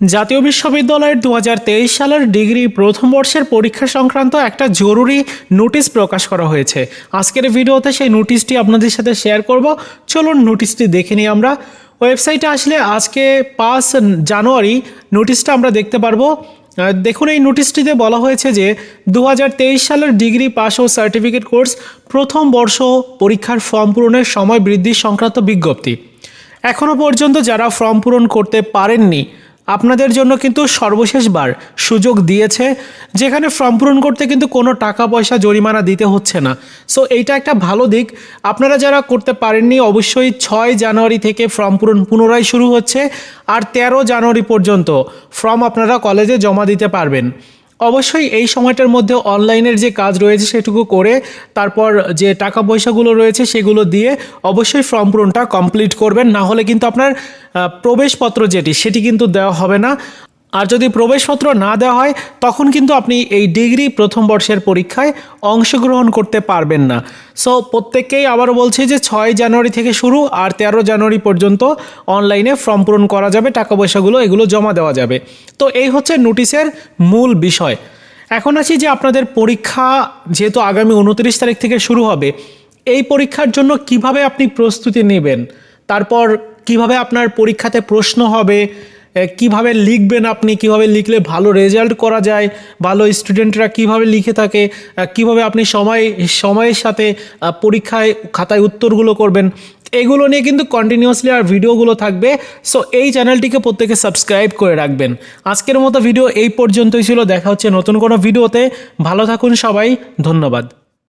জাতীয় বিশ্ববিদ্যালয়ের দু হাজার তেইশ সালের ডিগ্রি প্রথম বর্ষের পরীক্ষা সংক্রান্ত একটা জরুরি নোটিশ প্রকাশ করা হয়েছে। আজকের ভিডিওতে সেই নোটিশটি আপনাদের সাথে শেয়ার করব। চলুন নোটিশটি দেখে নিই আমরা। ওয়েবসাইটে আসলে আজকে পাঁচ জানুয়ারি নোটিশটা আমরা দেখতে পারব। দেখুন, এই নোটিশটিতে বলা হয়েছে যে দু হাজার তেইশ সালের ডিগ্রি পাস ও সার্টিফিকেট কোর্স প্রথম বর্ষ পরীক্ষার ফর্ম পূরণের সময় বৃদ্ধি সংক্রান্ত বিজ্ঞপ্তি। এখনও পর্যন্ত যারা ফর্ম পূরণ করতে পারেননি আপনাদের জন্য কিন্তু সর্বশেষবার সুযোগ দিয়েছে, যেখানে ফর্ম পূরণ করতে কিন্তু কোনো টাকা পয়সা জরিমানা দিতে হচ্ছে না। সো এইটা একটা ভালো দিক। আপনারা যারা করতে পারেননি, অবশ্যই ছয় জানুয়ারি থেকে ফর্ম পূরণ পুনরায় শুরু হচ্ছে, আর তেরো জানুয়ারি পর্যন্ত ফর্ম আপনারা কলেজে জমা দিতে পারবেন। অবশ্যই এই সময়টার মধ্যে অনলাইনের যে কাজ রয়েছে সেটুকু করে, তারপর যে টাকা পয়সাগুলো রয়েছে সেগুলো দিয়ে অবশ্যই ফর্ম পূরণটা কমপ্লিট করবেন। না হলে কিন্তু আপনার প্রবেশপত্র যেটি, সেটি কিন্তু দেওয়া হবে না। আর যদি প্রবেশপত্র না দেওয়া হয়, তখন কিন্তু আপনি এই ডিগ্রি প্রথম বর্ষের পরীক্ষায় অংশগ্রহণ করতে পারবেন না। সো প্রত্যেককেই আবারও বলছি যে ছয় জানুয়ারি থেকে শুরু আর তেরো জানুয়ারি পর্যন্ত অনলাইনে ফর্ম পূরণ করা যাবে, টাকা পয়সাগুলো এগুলো জমা দেওয়া যাবে। তো এই হচ্ছে নোটিশের মূল বিষয়। এখন আছি যে আপনাদের পরীক্ষা যেহেতু আগামী উনত্রিশ তারিখ থেকে শুরু হবে, এই পরীক্ষার জন্য কীভাবে আপনি প্রস্তুতি নেবেন? তারপর কীভাবে আপনার পরীক্ষাতে প্রশ্ন হবে? কীভাবে লিখবেন আপনি, কীভাবে লিখলে ভালো রেজাল্ট করা যায়, ভালো স্টুডেন্টরা কীভাবে লিখে থাকে কীভাবে আপনি সময়, সময়ের সাথে পরীক্ষায় খাতায় উত্তরগুলো করবেন, এগুলো নিয়ে কিন্তু কন্টিনিউয়াসলি আর ভিডিওগুলো থাকবে। সো এই চ্যানেলটিকে প্রত্যেকে সাবস্ক্রাইব করে রাখবেন। আজকের মতো ভিডিও এই পর্যন্তই ছিল। দেখা হচ্ছে নতুন কোনো ভিডিওতে ভালো থাকুন সবাই। ধন্যবাদ।